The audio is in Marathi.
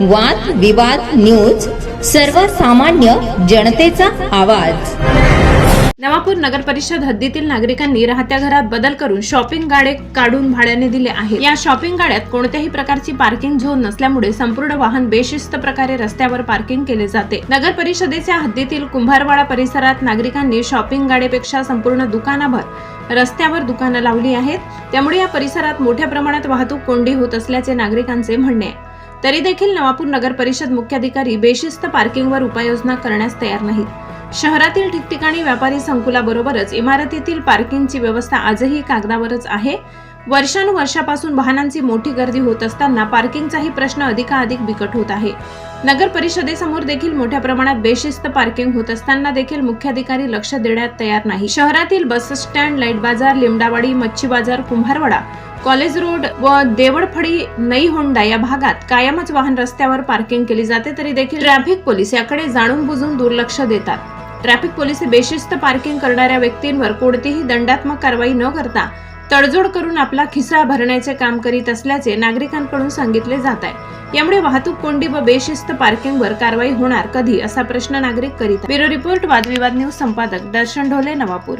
वाद विवाद न्यूज सर्वसामान्य जनतेचा आवाज. नवापूर नगर परिषद हद्दीतील नागरिकांनी राहत्या घरात बदल करून शॉपिंग गाडे काढून भाड्याने दिले आहेत. या शॉपिंग गाड्यात कोणत्याही प्रकारची पार्किंग झोन नसल्यामुळे संपूर्ण वाहन बेशिस्त प्रकारे रस्त्यावर पार्किंग केले जाते. नगर परिषदेच्या हद्दीतील कुंभारवाडा परिसरात नागरिकांनी शॉपिंग गाड्यापेक्षा संपूर्ण दुकानाभर रस्त्यावर दुकानं लावली आहेत. त्यामुळे या परिसरात मोठ्या प्रमाणात वाहतूक कोंडी होत असल्याचे नागरिकांचे म्हणणे आहे. तरी देखील नवापूर नगर परिषद मुख्याधिकारी बेशिस्त पार्किंगवर उपाययोजना करण्यास तयार नाहीत. शहरातील ठिकठिकाणी व्यापारी संकुलाबरोबरच इमारतीतील पार्किंगची व्यवस्था आजही कागदावरच आहे. वर्षानुवर्षापासून वाहनांची मोठी गर्दी होत असताना पार्किंगचाही प्रश्न अधिकाधिक बिकट होत आहे. नगर परिषदेसमोर देखील मोठ्या प्रमाणात बेशिस्त पार्किंग होत असताना देखील मुख्याधिकारी लक्ष देण्यात तयार नाही. शहरातील बस स्टँड लाइट बाजार लिमडावाडी मच्छी बाजार कुंभारवाडा कॉलेज रोड व देवळफळी नई होंडा या भागात कायमच वाहन रस्त्यावर पार्किंग केली जाते तरी देखील ट्रॅफिक पोलीस याकडे जाणून बुजून दुर्लक्ष देतात. ट्रॅफिक पोलीस बेशिस्त पार्किंग करणाऱ्या व्यक्तींवर कोणतीही दंडात्मक कारवाई न करता तडजोड करून आपला खिसा भरण्याचे काम करीत असल्याचे नागरिकांकडून सांगितले जात आहे. यामुळे वाहतूक कोंडी व बेशिस्त पार्किंगवर कारवाई होणार कधी असा प्रश्न नागरिक करीत ब्युरो रिपोर्ट वादविवाद न्यूज संपादक दर्शन ढोले नवापूर.